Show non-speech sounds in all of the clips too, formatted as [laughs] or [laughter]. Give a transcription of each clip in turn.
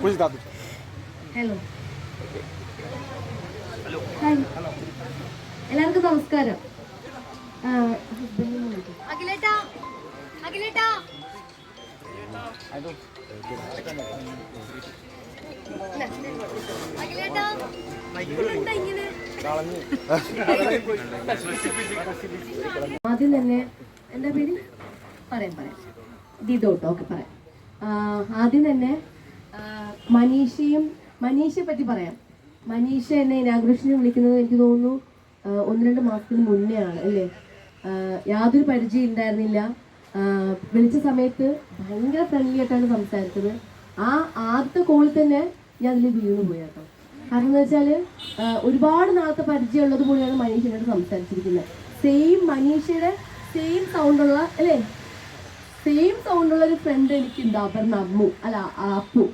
ખુશ દાદુ hello hello എല്ലാവർക്കും നമസ്കാരം. ആ, husband നെ വിളിക്കാം. അഖിലേട്ടാ അഖിലേട്ടാ. ഇല്ല, ഇത് ഇങ്ങോട്ട്. അഖിലേട്ടാ ഇതെന്താ ഇങ്ങനെ? ആദ്യം തന്നെ എന്താ പേര്? പറയാം പറയാം. ദിതോട്ടോ ഒക്കെ പറയാം. ആ, ആദ്യം തന്നെ മനീഷയും മനീഷയെ പറ്റി പറയാം. മനീഷ എന്നെ ഇനാഗ്രേഷന് വിളിക്കുന്നത് എനിക്ക് തോന്നുന്നു ഒന്ന് രണ്ട് മാസത്തിന് മുന്നേ ആണ് അല്ലേ? യാതൊരു പരിചയം ഉണ്ടായിരുന്നില്ല. വിളിച്ച സമയത്ത് ഭയങ്കര ഫ്രണ്ട്ലി ആയിട്ടാണ് സംസാരിച്ചത്. ആ ആദ്യത്തെ കോളിൽ തന്നെ ഞാൻ അതിൽ വീണു പോയി കേട്ടോ. കാരണം എന്ന് വെച്ചാൽ ഒരുപാട് നാളത്തെ പരിചയമുള്ളത് പോലെയാണ് മനീഷയോട് സംസാരിച്ചിരിക്കുന്നത്. സെയിം മനീഷയുടെ സെയിം സൗണ്ടുള്ള അല്ലേ? സെയിം സൗണ്ടുള്ള ഒരു ഫ്രണ്ട് എനിക്കുണ്ട് അപർണ അമ്മു അല്ല അപ്പു.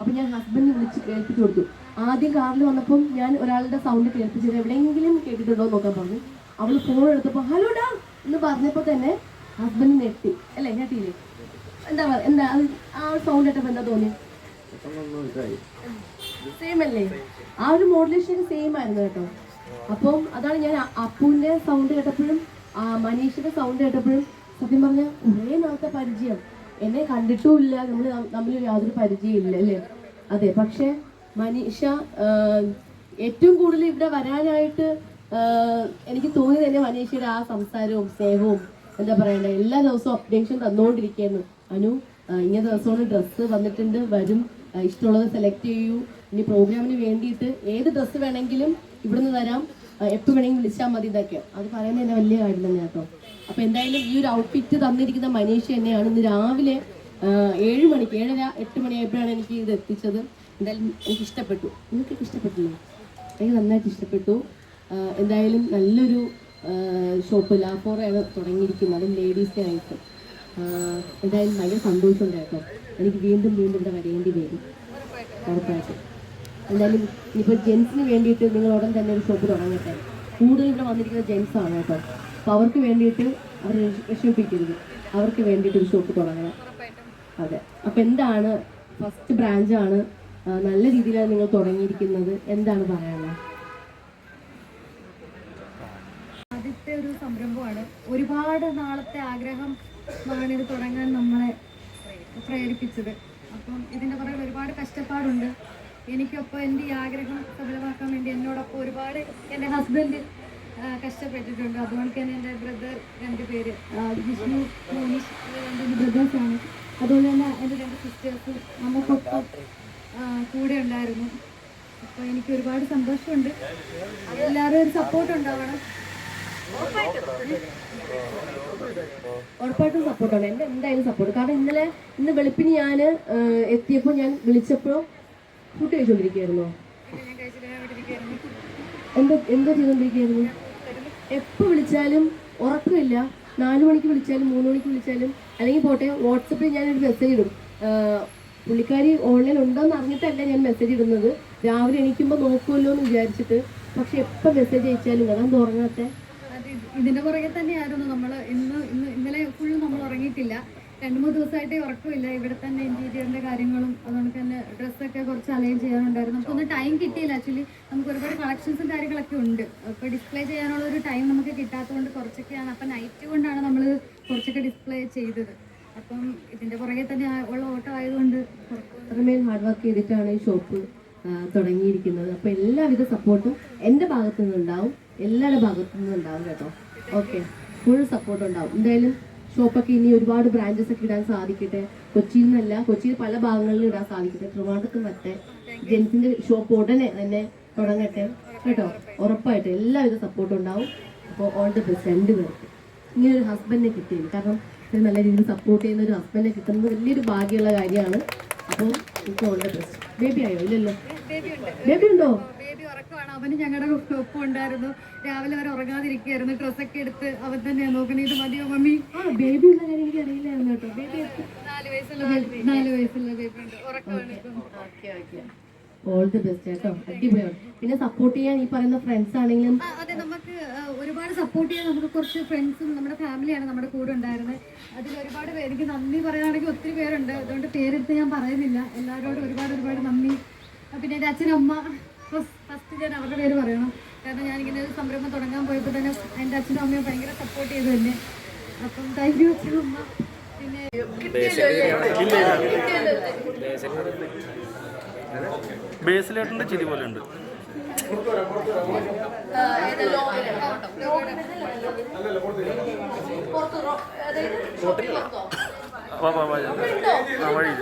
അപ്പൊ ഞാൻ ഹസ്ബൻഡിനെ വിളിച്ച് കേൾപ്പിച്ചു കൊടുത്തു. ആദ്യം കാറിൽ വന്നപ്പം ഞാൻ ഒരാളുടെ സൗണ്ട് കേൾപ്പിച്ചത് എവിടെയെങ്കിലും കേട്ടിട്ടുണ്ടോ നോക്കാൻ പറഞ്ഞു. അവൾ ഫോൺ എടുത്തപ്പോൾ ഹലോ ഡാ എന്ന് പറഞ്ഞപ്പോൾ തന്നെ ഹസ്ബൻഡ് നെട്ടി അല്ലേ ഞെട്ടിയില്ലേ? എന്താ എന്താ അത് ആ സൗണ്ട് കേട്ടപ്പോൾ എന്താ തോന്നി? സെയിം അല്ലേ? ആ ഒരു മോഡുലേഷൻ സെയിം ആയിരുന്നു കേട്ടോ. അപ്പം അതാണ് ഞാൻ അപ്പുവിന്റെ സൗണ്ട് കേട്ടപ്പോഴും ആ മനീഷിന്റെ സൗണ്ട് കേട്ടപ്പോഴും സത്യം പറഞ്ഞ കുറേ നാളത്തെ പരിചയം. എന്നെ കണ്ടിട്ടുമില്ല. നമ്മൾ തമ്മിൽ യാതൊരു പരിചയമില്ല അല്ലേ? അതെ പക്ഷെ മനീഷ ഏറ്റവും കൂടുതൽ ഇവിടെ വരാനായിട്ട് എനിക്ക് തോന്നി തന്നെ മനീഷയുടെ ആ സംസാരവും സ്നേഹവും എന്താ പറയണ്ടേ? എല്ലാ ദിവസവും അപ്ഡേഷൻ തന്നുകൊണ്ടിരിക്കുന്നു അനു ഇങ്ങനെ ദിവസമാണ് ഡ്രസ്സ് വന്നിട്ടുണ്ട് വരും. ഇഷ്ടമുള്ളത് സെലക്ട് ചെയ്യൂ. ഇനി പ്രോഗ്രാമിന് വേണ്ടിയിട്ട് ഏത് ഡ്രസ്സ് വേണമെങ്കിലും ഇവിടുന്ന് തരാം എപ്പോൾ വേണമെങ്കിലും വിളിച്ചാൽ മതി ഇതൊക്കെ. അത് പറയുന്നത് തന്നെ വലിയ കാര്യം തന്നെ കേട്ടോ. അപ്പോൾ എന്തായാലും ഈ ഒരു ഔട്ട്ഫിറ്റ് തന്നിരിക്കുന്ന മനീഷ് തന്നെയാണ് ഇന്ന് രാവിലെ ഏഴ് മണിക്ക് ഏഴര എട്ട് മണിയായപ്പോഴാണ് എനിക്ക് ഇത് എത്തിച്ചത്. എന്തായാലും എനിക്ക് ഇഷ്ടപ്പെട്ടു. നിങ്ങൾക്ക് ഇഷ്ടപ്പെട്ടില്ലേ? എനിക്ക് നന്നായിട്ട് ഇഷ്ടപ്പെട്ടു. എന്തായാലും നല്ലൊരു ഷോപ്പ് ലാഫോറയാണ് തുടങ്ങിയിരിക്കുന്നത്. അതും ലേഡീസിന്റെ ആയിട്ട്. എന്തായാലും ഭയങ്കര സന്തോഷം കേട്ടോ എനിക്ക് വീണ്ടും വീണ്ടും ഇവിടെ വരേണ്ടി വരും. ഉറപ്പായിട്ടും. എന്തായാലും ഇനിയിപ്പോൾ ജെൻസിന് വേണ്ടിയിട്ട് നിങ്ങൾ ഉടൻ തന്നെ ഒരു ഷോപ്പ് തുടങ്ങട്ടെ. കൂടുതൽ ഇവിടെ വന്നിരിക്കുന്ന ജെൻസാണ് കേട്ടോ? അപ്പോൾ അവർക്ക് വേണ്ടിയിട്ട് അവർ വിഷമിപ്പിക്കരുത് അവർക്ക് വേണ്ടിയിട്ട് ഒരു ഷോപ്പ് തുടങ്ങണം. അതെ. അപ്പോൾ എന്താണ് ഫസ്റ്റ് ബ്രാഞ്ചാണ് നല്ല രീതിയിലാണ് നിങ്ങൾ തുടങ്ങിയിരിക്കുന്നത്? എന്താണ് പറയാനുള്ളത്? ആദ്യത്തെ ഒരു സംരംഭമാണ്. ഒരുപാട് നാളത്തെ ആഗ്രഹം ഇത് തുടങ്ങാൻ നമ്മളെ പ്രേരിപ്പിച്ചത്. അപ്പം ഇതിന്റെ പുറകിൽ ഒരുപാട് കഷ്ടപ്പാടുണ്ട്. എനിക്കൊപ്പം എന്റെ ഈ ആഗ്രഹം സഫലമാക്കാൻ വേണ്ടി എന്നോടൊപ്പം ഒരുപാട് എന്റെ ഹസ്ബൻഡ് കഷ്ടപ്പെട്ടിട്ടുണ്ട്. അതുകൊണ്ട് തന്നെ എന്റെ ബ്രദർ രണ്ട് പേര് വിഷ്ണു മോനിഷ് രണ്ട് ബ്രദേഴ്സാണ് അതുപോലെ തന്നെ എന്റെ രണ്ട് സിസ്റ്റേഴ്സും നമുക്കൊപ്പം കൂടെ ഉണ്ടായിരുന്നു. അപ്പോൾ എനിക്ക് ഒരുപാട് സന്തോഷമുണ്ട്. എല്ലാവരും ഒരു സപ്പോർട്ട് ഉണ്ടാവണം. ഉറപ്പായിട്ടും സപ്പോർട്ടാണ് എന്റെ എന്തായാലും സപ്പോർട്ട് കാരണം ഇന്നലെ ഇന്ന് വെളുപ്പിന് ഞാൻ എത്തിയപ്പോൾ ഞാൻ വിളിച്ചപ്പോൾ ഫുഡ് കഴിച്ചുകൊണ്ടിരിക്കുകയായിരുന്നോ. എന്താ എന്താ ചെയ്തുകൊണ്ടിരിക്കുകയായിരുന്നു എപ്പോൾ വിളിച്ചാലും ഉറക്കമില്ല. നാല് മണിക്ക് വിളിച്ചാലും മൂന്ന് മണിക്ക് വിളിച്ചാലും അല്ലെങ്കിൽ പോട്ടെ വാട്സപ്പിൽ ഞാനൊരു മെസ്സേജ് ഇടും. പുള്ളിക്കാരി ഓൺലൈൻ ഉണ്ടോയെന്ന് അറിഞ്ഞിട്ടല്ല ഞാൻ മെസ്സേജ് ഇടുന്നത്. രാവിലെ എണീക്കുമ്പോൾ നോക്കുമല്ലോ എന്ന് വിചാരിച്ചിട്ട്. പക്ഷെ എപ്പോൾ മെസ്സേജ് അയച്ചാലും അതാണ് തുറങ്ങാത്ത ഇതിന്റെ പുറകെ തന്നെയായിരുന്നു നമ്മൾ ഇന്ന് ഇന്ന് ഇന്നലെ ഫുള്ള് നമ്മൾ ഉറങ്ങിയിട്ടില്ല. രണ്ട് മൂന്ന് ദിവസമായിട്ട് ഉറക്കമില്ല. ഇവിടെ തന്നെ ഇന്റീരിയറിന്റെ കാര്യങ്ങളും അതുകൊണ്ട് തന്നെ ഡ്രസ്സൊക്കെ കുറച്ച് അലൈൻ ചെയ്യാനുണ്ടായിരുന്നു. നമുക്കൊന്നും ടൈം കിട്ടിയില്ല ആക്ച്വലി നമുക്ക് ഒരുപാട് കളക്ഷൻസും കാര്യങ്ങളൊക്കെ ഉണ്ട്. അപ്പോൾ ഡിസ്പ്ലേ ചെയ്യാനുള്ള ഒരു ടൈം നമുക്ക് കിട്ടാത്തതുകൊണ്ട് കുറച്ചൊക്കെയാണ്. അപ്പം നൈറ്റ് കൊണ്ടാണ് നമ്മൾ കുറച്ചൊക്കെ ഡിസ്പ്ലേ ചെയ്തത്. അപ്പം ഇതിന്റെ പുറകെ തന്നെ ഉള്ള ഓട്ടം ആയതുകൊണ്ട് അത്രമേൽ ഹാർഡ് വർക്ക് ചെയ്തിട്ടാണ് ഈ ഷോപ്പ് തുടങ്ങിയിരിക്കുന്നത്. അപ്പോൾ എല്ലാവിധ സപ്പോർട്ടും എന്റെ ഭാഗത്തു നിന്നുണ്ടാവും എല്ലാവരുടെ ഭാഗത്തു നിന്നുണ്ടാവും കേട്ടോ. ഓക്കെ ഫുൾ സപ്പോർട്ട് ഉണ്ടാവും. എന്തായാലും ഷോപ്പൊക്കെ ഇനി ഒരുപാട് ബ്രാഞ്ചസ് ഒക്കെ ഇടാൻ സാധിക്കട്ടെ. കൊച്ചിയിൽ നിന്നല്ല കൊച്ചിയിൽ പല ഭാഗങ്ങളിലും ഇടാൻ സാധിക്കട്ടെ. ട്രിവാണ്ടത്തും മറ്റേ ജെൻസിന്റെ ഷോപ്പ് ഉടനെ തന്നെ തുടങ്ങട്ടെ. കേട്ടോ? ഉറപ്പായിട്ട് എല്ലാവിധ സപ്പോർട്ടും ഉണ്ടാവും. അപ്പോൾ ഓൾ ദി ബെസ്റ്റ് രണ്ട് പേർക്ക് ഇങ്ങനെ ഒരു ഹസ്ബൻഡിനെ കിട്ടിയത് കാരണം നല്ല രീതിയിൽ സപ്പോർട്ട് ചെയ്യുന്ന ഒരു ഹസ്ബൻഡിനെ കിട്ടുന്നത് വലിയൊരു ഭാഗ്യമുള്ള കാര്യമാണ്. അപ്പോൾ എനിക്ക് ഓൾ ദി ബെസ്റ്റ് ബേബി ആയോ? ഇല്ലല്ലോ. ബേബി ഉണ്ട് ബേബി ഉണ്ടോ ബേബി ഉറക്കമാണ് അവന് ഞങ്ങളുടെ ഒപ്പം ഉണ്ടായിരുന്നു. രാവിലെ വരെ ഉറങ്ങാതിരിക്കുകയായിരുന്നു. ഡ്രസ്സൊക്കെ എടുത്ത് അവൻ തന്നെയാണ് നോക്കണേ ഇത് മതിയോ മമ്മി? ആ ബേബി ഉള്ള കാര്യം എനിക്ക് അറിയില്ലായിരുന്നു കേട്ടോ. ബേബി നാല് വയസ്സുള്ള നാല് വയസ്സുള്ള ബേബി ഉണ്ട്. ഉറക്കമാണ് ഇപ്പം. Okay. Okay all the best കേട്ടോ. അടിപൊളിയാണ്. പിന്നെ സപ്പോർട്ട് ചെയ്യാൻ ഈ പറയുന്ന ഫ്രണ്ട്സ് ആണെങ്കിലും അതെ നമുക്ക് ഒരുപാട് സപ്പോർട്ട് ചെയ്യാൻ നമുക്ക് കുറച്ച് ഫ്രണ്ട്സും നമ്മുടെ ഫാമിലിയാണ് നമ്മുടെ കൂടെ ഉണ്ടായിരുന്നത് അതിൽ ഒരുപാട് പേര് എനിക്ക് നന്ദി പറയുകയാണെങ്കിൽ ഒത്തിരി പേരുണ്ട്. അതുകൊണ്ട് പേരെടുത്ത് ഞാൻ പറയുന്നില്ല. എല്ലാവരോടും ഒരുപാട് ഒരുപാട് നന്ദി. പിന്നെ എന്റെ അച്ഛനും അമ്മ ഫസ്റ്റ് ഞാൻ അവരുടെ പേര് പറയണം. കാരണം ഞാനിങ്ങനെ ഒരു സംരംഭം തുടങ്ങാൻ പോയപ്പോൾ തന്നെ എന്റെ അച്ഛനും അമ്മയും ഭയങ്കര സപ്പോർട്ട് ചെയ്തു തന്നെ അപ്പം താങ്ക് യു അച്ഛനും അമ്മ പിന്നെ ബേസിലേട്ടന്റെ ചിരി പോലെ ഉണ്ട്. വാ വാ വാ ആ വഴി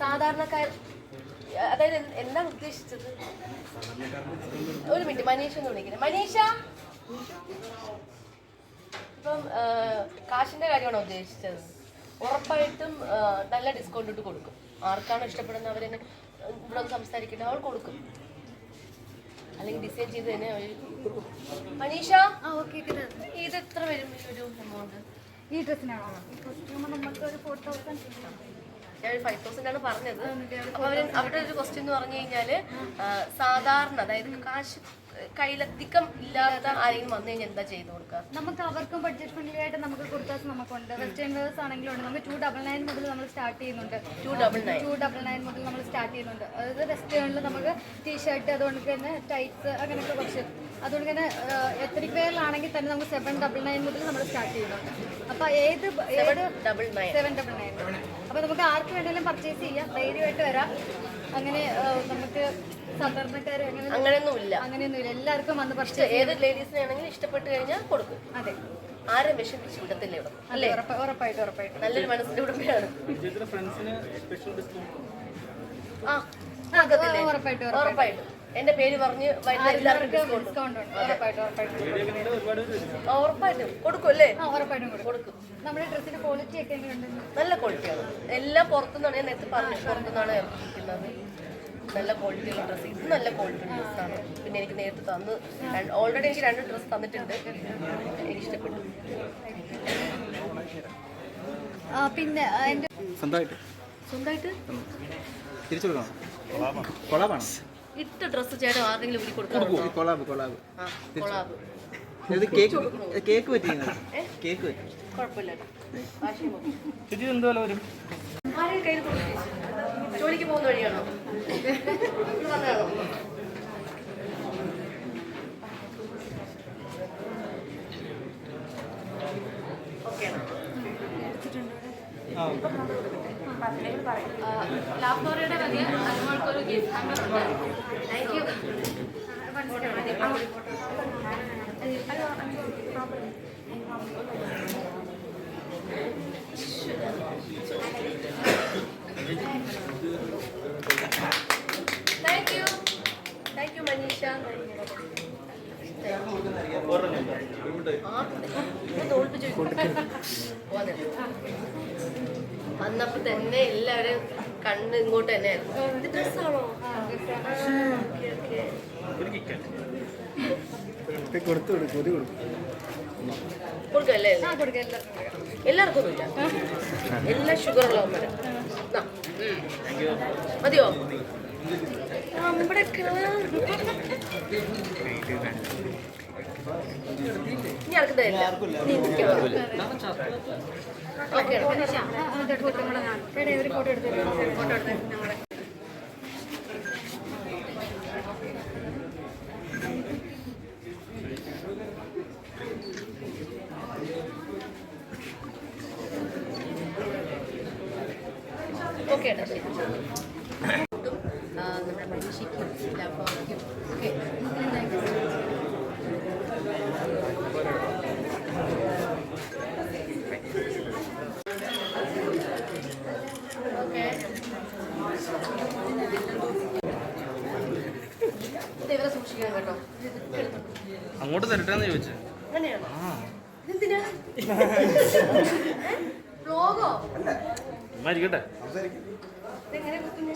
സാധാരണക്കാർ അതായത് എന്താ ഉദ്ദേശിച്ചത്? ഒരു മിനിറ്റ് മനീഷ എന്ന് വിളിക്കുന്നത് മനീഷ? ഇപ്പം കാശിന്റെ കാര്യമാണോ ഉദ്ദേശിച്ചത്? ഉറപ്പായിട്ടും നല്ല ഡിസ്കൗണ്ട് ഇട്ട് കൊടുക്കും. ആർക്കാണോ ഇഷ്ടപ്പെടുന്നത് അവരെന്നെ ഇവിടെ ഒന്ന് സംസാരിക്കട്ടെ അവൾ കൊടുക്കും. അല്ലെങ്കിൽ ഡിസൈൻ ചെയ്ത് തന്നെ അവർ മനീഷ? ഇത് എത്ര വരും? ഈ ഒരു എമൗണ്ട് ഈ ഡ്രസ്സിനാണോ? ഈ കോസ്റ്റ്യൂം നമുക്ക് ഒരു ഫോർ തൗസൻഡ് ഞാൻ ഫൈവ് തൗസൻഡ് ആണ് പറഞ്ഞത്. അപ്പൊ അവർ അവരുടെ ഒരു ക്വസ്റ്റ്യൻ എന്ന് പറഞ്ഞു കഴിഞ്ഞാൽ സാധാരണ അതായത് കാശ് കയ്യിലധികം ഇല്ലാത്ത ആരെങ്കിലും വന്നു കഴിഞ്ഞാൽ എന്താ ചെയ്തു കൊടുക്കുക? നമുക്ക് അവർക്കും ബഡ്ജറ്റ് ഫ്രണ്ട്ലി ആയിട്ട് നമുക്ക് കുർത്താസ് നമുക്കുണ്ട്. വെസ്റ്റേൺ വേഴ്സ് ആണെങ്കിലും ഉണ്ട്. നമുക്ക് ടു ഡബിൾ നയൻ മുതൽ നമ്മൾ സ്റ്റാർട്ട് ചെയ്യുന്നുണ്ട്. Two double nine two double nine മുതൽ നമ്മൾ സ്റ്റാർട്ട് ചെയ്യുന്നുണ്ട്. അതായത് വെസ്റ്റേണിൽ നമുക്ക് ടീഷർട്ട് അതുകൊണ്ട് തന്നെ ടൈറ്റ്സ് അങ്ങനെയൊക്കെ കുറച്ച്. അതുകൊണ്ട് തന്നെ എത്രയ്ക്ക് പേരിലാണെങ്കിൽ തന്നെ നമുക്ക് സെവൻ ഡബിൾ നയൻ മുതൽ നമ്മൾ സ്റ്റാർട്ട് ചെയ്യുന്നുണ്ട്. അപ്പോൾ ഏത് ഏത് double nine seven double nine അപ്പോൾ നമുക്ക് ആർക്ക് വേണമെങ്കിലും പർച്ചേസ് ചെയ്യാം. ധൈര്യമായിട്ട് വരാം. അങ്ങനെ നമുക്ക് സാധാരണക്കാര് അങ്ങനെ അങ്ങനെയൊന്നും അങ്ങനെയൊന്നുമില്ല. എല്ലാവർക്കും വന്ന് പർച്ചേസ് ഏത് ലേഡീസിനാണെങ്കിലും ഇഷ്ടപ്പെട്ട് കഴിഞ്ഞാൽ കൊടുക്കും. അതെ. ആരും വിഷമിച്ച് വിടത്തില്ല ഇവിടെ. അല്ലേ? ഉറപ്പ് ഉറപ്പായിട്ടും ഉറപ്പായിട്ടും. നല്ലൊരു മനസ്സിന്റെ ഉടമയാണ്. ചേച്ചിയുടെ ഫ്രണ്ട്സിന് സ്പെഷ്യൽ ഡിസ്കൗണ്ട് ആ ഉറപ്പായിട്ടും. ഉറപ്പായിട്ടും. എന്റെ പേര് പറഞ്ഞ് വരുന്ന എല്ലാവർക്കും ഡിസ്കൗണ്ട് ഡിസ്കൗണ്ട് ഉണ്ട്. ഉറപ്പായിട്ടും കൊടുക്കും. അല്ലേ? കൊടുക്കും. കൊടുക്കും. നമ്മുടെ ഡ്രസ്സിന്റെ ക്വാളിറ്റി ഒക്കെ നല്ല ക്വാളിറ്റിയാണ് എല്ലാം പുറത്തുനിന്നാണ് ഞാൻ നേരത്തെ പറഞ്ഞു പുറത്തുനിന്നാണ് ഇറക്കിയിരിക്കുന്നത് നല്ല ക്വാളിറ്റിയുള്ള ഡ്രസ്സ് ഇത് നല്ല ക്വാളിറ്റി ഡ്രസ്സാണ് പിന്നെ എനിക്ക് നേരത്തെ തന്ന് ഓൾറെഡി എനിക്ക് രണ്ട് ഡ്രസ്സ് തന്നിട്ടുണ്ട്. എനിക്ക് ഇഷ്ടപ്പെട്ടു ആ, പിന്നെ സ്വന്തമായിട്ട്. സ്വന്തമായിട്ട്? തിരിച്ചു കൊടുക്കണം? കൊളാബാണ്? ഇട്ട ഡ്രസ്സ് ചേട്ടൻ ആരെങ്കിലും ഊരി കൊടുക്കാറുണ്ടോ കൊളാബ് കൊളാബ് ആ കൊളാബ് ഇത് കേക്ക് കേക്ക് പറ്റിയത് കേക്ക് പറ്റി. കുഴപ്പമില്ല. ചേച്ചി എന്ത് വരും? ആരെയും കയ്യിൽ കൊടുക്കില്ല ജോലിക്ക് പോകുന്ന വഴിയാണോ? വന്നതാണോ? ഓക്കെ. ലാപ്ടോറിയുടെ വലിയ അനുമോൾക്കൊരു gift thank you thank you thank you Manisha വന്നപ്പോ തന്നെ എല്ലാവരും കണ്ണ് ഇങ്ങോട്ട് തന്നെ ഡ്രസ്സാണോ? കൊടുത്തു കൊടുക്കും. കൊടുക്കല്ലേ? എല്ലാവർക്കും എല്ലാ എല്ലാവർക്കും ഒന്നുമില്ല എല്ലാം ഷുഗർ ഉള്ളവന്മാരാ. മതിയോ? നമ്മുടെ ഇനി ഓക്കെ ഒരു ഫോട്ടോ നമ്മളെ? ഓക്കെ ആ, നമ്മുടെ പരീക്ഷയ്ക്കും ലാപ്ടോപ്പിക്കും ഓക്കെ ഓക്കെ സൂക്ഷിക്കണം കേട്ടോ. അങ്ങോട്ട് തരട്ടെന്ന് ചോദിച്ചു. അങ്ങനെയാണോ ഇതെന്തിനാ? [laughs] വ്ലോഗോ ഇരിക്കട്ടെ ഇതെങ്ങനെ കുത്തുന്നു?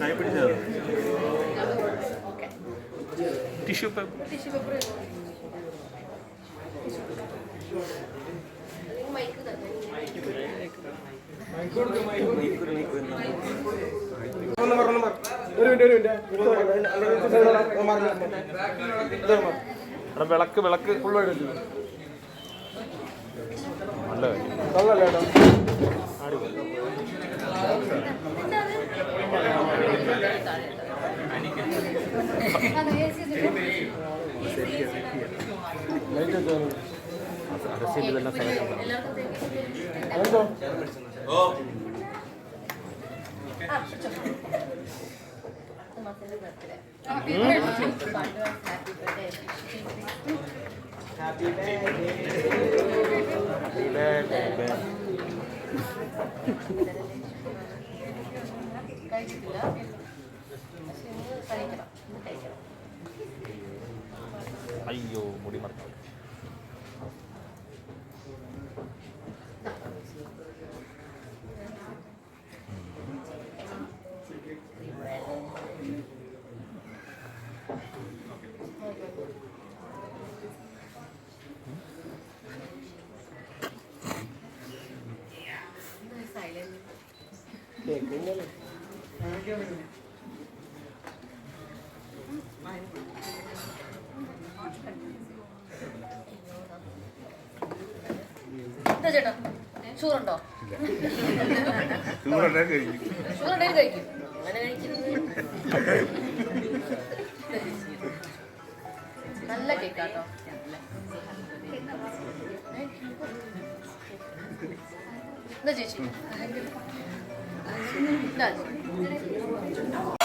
കൈ പിടിച്ചത് okay. Tissue paper. Tissue paper mic തന്നെ എടാ വിളക്ക് വിളക്ക് നല്ല അത് എ സി ഇതിൽ ഇത് മക്കളുടെ birthday. പാട്ട് happy birthday. കഴിച്ചിട്ടില്ല പക്ഷെ കഴിക്കണം. കഴിക്കണം. അയ്യോ മുടി മറക്കാം. ചേട്ടാ. ചോറുണ്ടോ? ചോറുണ്ടെങ്കിൽ കഴിക്കും. അങ്ങനെ കഴിക്കുന്നത് നല്ല കേക്കാട്ടോ. എന്താ ചേച്ചി. എന്താ അവനുണ്ട്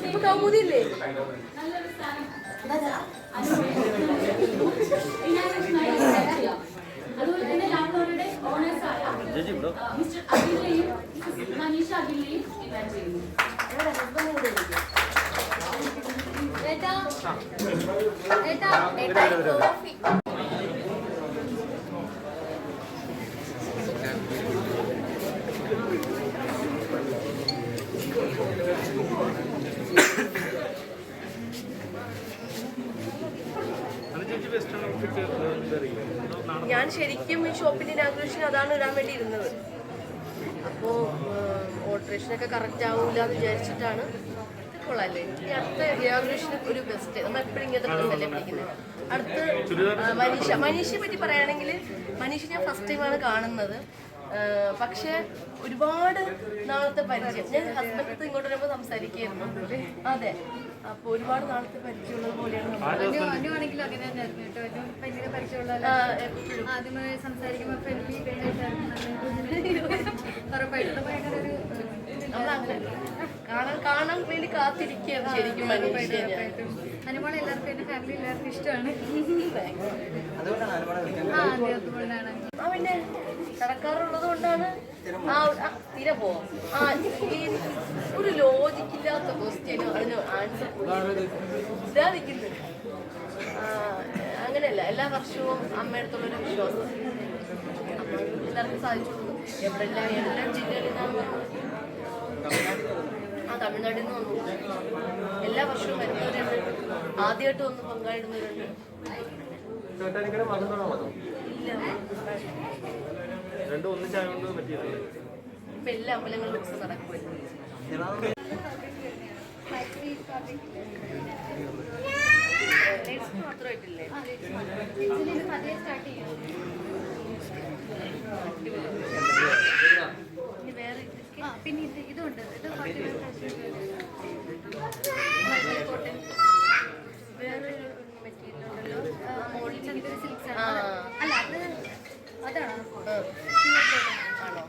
ഇപ്പൊ കൗമുദിയില്ലേ ഇനാഗ്രേഷനായി invite ചെയ്യാം. അതുപോലെ തന്നെ ലാപ്ടോപ്പിന്റെ ഓണേഴ്സ് ആയ മിസ്റ്റർ മിസ്സസ് മനീഷ അഖിലിനെയും ഇൻവൈറ്റ് ചെയ്യുന്നു ഏട്ടാ ഏട്ടാ ഏട്ടാ ഞാൻ ശരിക്കും ഈ ഷോപ്പിന്റെ ഇനാഗ്രേഷൻ അതാണ് ഇടാൻ വേണ്ടി ഇരുന്നത്. അപ്പോൾ ഓൾട്രേഷനൊക്കെ കറക്റ്റ് ആവില്ല എന്ന് വിചാരിച്ചിട്ടാണ്. കൊള്ളാല്ലേ? ഈ അടുത്ത ഇനാഗ്രേഷൻ ഒരു ബെസ്റ്റ് നമ്മൾ എപ്പോഴും ഇങ്ങനത്തെ ഡ്രസ്സല്ലേ പിടിക്കുന്നത് അടുത്ത് മനീഷ. മനീഷയെ പറ്റി പറയുകയാണെങ്കിൽ മനീഷ ഞാൻ ഫസ്റ്റ് ടൈമാണ് കാണുന്നത്. പക്ഷേ ഒരുപാട് നാളത്തെ പരിചയം. ഞാൻ ഹസ്ബൻഡ് ഇങ്ങോട്ട് വരുമ്പോൾ സംസാരിക്കുകയായിരുന്നു. അതെ. അപ്പോൾ ഒരുപാട് നാളത്തെ പരിചയമുള്ളത് പോലെയാണ് ആണെങ്കിലും അങ്ങനെ തന്നെയായിരുന്നു കേട്ടോ. ഭയങ്കര പരിചയമുള്ള എപ്പോഴും. ആദ്യമായി സംസാരിക്കുമ്പോൾ ഉറപ്പായിട്ടും. ഭയങ്കര ഒരു കാണാൻ കാണാൻ വേണ്ടി കാത്തിരിക്കുകയാണ് ശരിക്കും അനുമോളെ എല്ലാവർക്കും ഫാമിലി എല്ലാവർക്കും ഇഷ്ടമാണ്. അതുകൊണ്ടാണ് അനുമാനം വിളിക്കാൻ ആ അതെ അതുകൊണ്ടാണ്. ആ പിന്നെ കടക്കാറുള്ളത് കൊണ്ടാണ് ആ ആ, പോവാം ഒരു ലോജിക്കില്ലാത്ത ക്വസ്റ്റ്യനും അതിന് ആൻസർ അങ്ങനെയല്ല എല്ലാ വർഷവും അമ്മയടുത്തുള്ളൊരു വിശ്വാസം. എല്ലാവർക്കും സാധിച്ചു. എവിടെല്ലാം എല്ലാ ജില്ലകളിൽ നിന്നാണ് ആ തമിഴ്നാട്ടിൽ നിന്ന് വന്നു. എല്ലാ വർഷവും വരുന്നവരുണ്ട് ആദ്യമായിട്ട് വന്ന് പങ്കാളിടുന്നവരുണ്ട്. ഇപ്പൊ എല്ലാ അമ്പലങ്ങളിലും ഉത്സവം നടക്കുമല്ലോ ലേഡീസ് മാത്രമായിട്ടില്ലേ അതേ സ്റ്റാർട്ട് ചെയ്യാം ഇനി വേറെ ഇതൊക്കെ ആ പിന്നെ ഇത് ഇതുണ്ട് ഇത് പട്ടിക മറ്റേ വേറെ മെറ്റീരിയൽ ഉണ്ടല്ലോ ആ മോളിൽ ചന്ദ്ര സിൽക്സ് ആ അല്ല അത് അതാണോ ആ. Pure cotton. ആണോ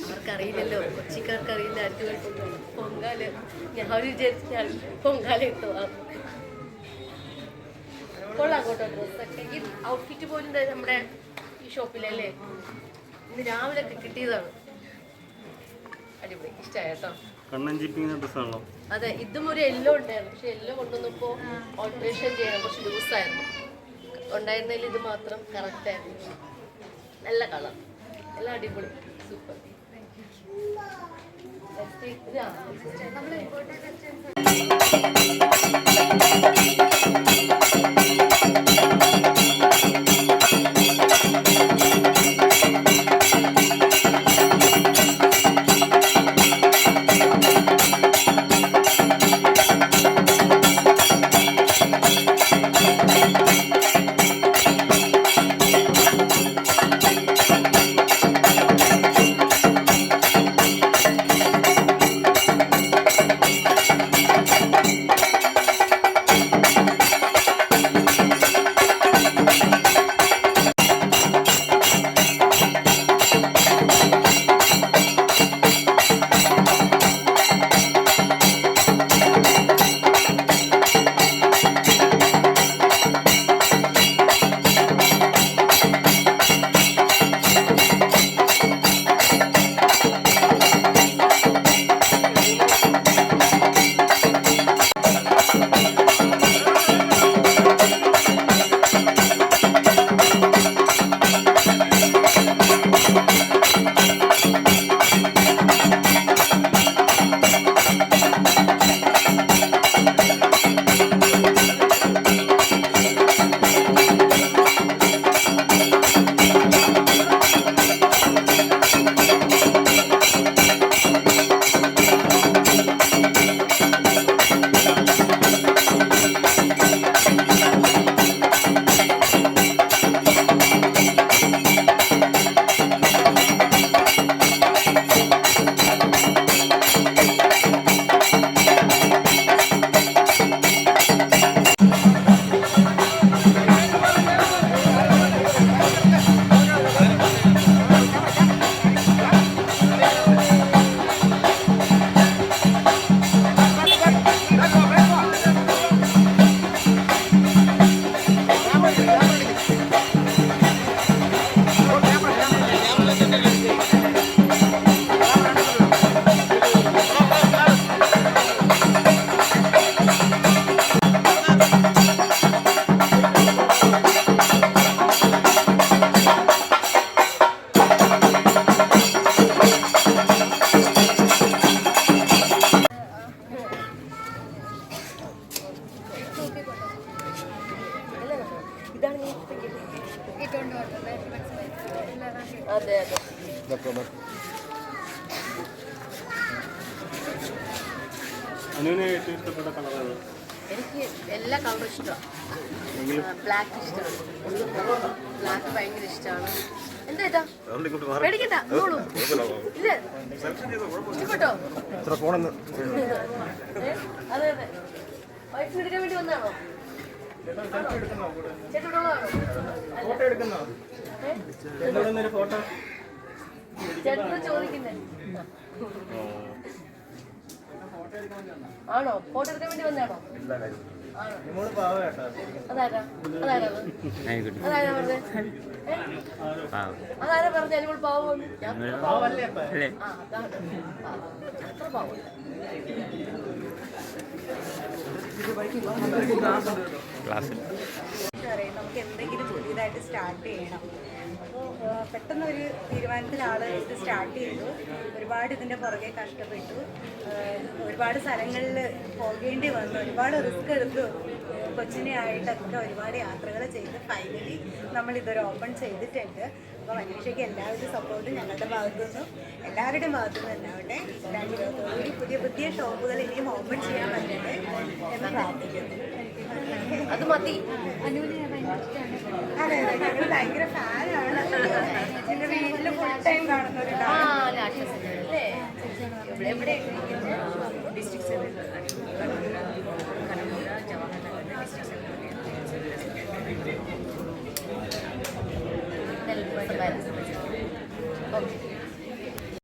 അവർക്കറിയില്ലല്ലോ കൊച്ചിക്കാർക്ക് അറിയില്ല അടിപൊളി പൊങ്കാൽ ഞാൻ വിചാരിച്ചു ഞാൻ പൊങ്കാല ഇട്ടു കൊള്ളാം കേട്ടോ ഡ്രസ്സൊക്കെ. ഈ ഔട്ട്ഫിറ്റ് പോലും നമ്മുടെ ഈ ഷോപ്പിലല്ലേ? ഇന്ന് രാവിലെ ഒക്കെ കിട്ടിയതാണ്. അടിപൊളി. ഇഷ്ടായോ കേട്ടോ? ഡ്രസ്സാണല്ലോ. അതെ ഇതും ഒരു എല്ലോ ഉണ്ടായിരുന്നു. പക്ഷെ എല്ലോ കൊണ്ടുവന്നപ്പോ ഓൾട്രേഷൻ ചെയ്യണം കുറച്ച് ലൂസായിരുന്നു ഉണ്ടായിരുന്നതിൽ ഇത് മാത്രം കറക്റ്റ് ആയിരുന്നു. നല്ല കളർ എല്ലാം അടിപൊളി. സൂപ്പർ നമ്മൾ ഇമ്പോർട്ടന്റ് ഇവിടെ ഉള്ളതാണോ ഏ? ഫോട്ടോ ആണോ ഫോട്ടോ എടുക്കാൻ വേണ്ടി വന്നാണോ അതാരാ അതാരാ അത്? അതാരാ പറഞ്ഞേ ഏ? അതാരാ പറഞ്ഞ അനിമോൾ പാവം അത്ര പാവം. പാവം നമുക്ക് എന്തെങ്കിലും പുതിയതായിട്ട് സ്റ്റാർട്ട് ചെയ്യണം. പെട്ടെന്ന് ഒരു തീരുമാനത്തിൽ ആൾ ഇത് സ്റ്റാർട്ട് ചെയ്തു. ഒരുപാട് ഇതിന്റെ പുറകെ കഷ്ടപ്പെട്ടു. ഒരുപാട് സ്ഥലങ്ങളിൽ പോകേണ്ടി വന്നു. ഒരുപാട് റിസ്ക് എടുത്തു. കൊച്ചിനെ ആയിട്ടൊക്കെ ഒരുപാട് യാത്രകൾ ചെയ്ത്. ഫൈനലി നമ്മൾ ഇതൊരു ഓപ്പൺ ചെയ്തിട്ടുണ്ട്. അപ്പോൾ അന്വേഷയ്ക്ക് എല്ലാവരുടെയും സപ്പോർട്ടും ഞങ്ങളുടെ ഭാഗത്തു നിന്നും എല്ലാവരുടെയും ഭാഗത്തു നിന്നും ഉണ്ടാവട്ടെ രണ്ടു പുതിയ പുതിയ ഷോപ്പുകൾ ഇനിയും ഓപ്പൺ ചെയ്യാൻ പറ്റട്ടെ എന്ന് പ്രാർത്ഥിക്കുന്നു. അത് മതി. ഭയങ്കര ഫാനാണ്. എന്റെ വീട്ടിൽ ഫുൾ ടൈം കാണുന്ന ഒരു district seven. Kannur Jawaharlal district seven okay.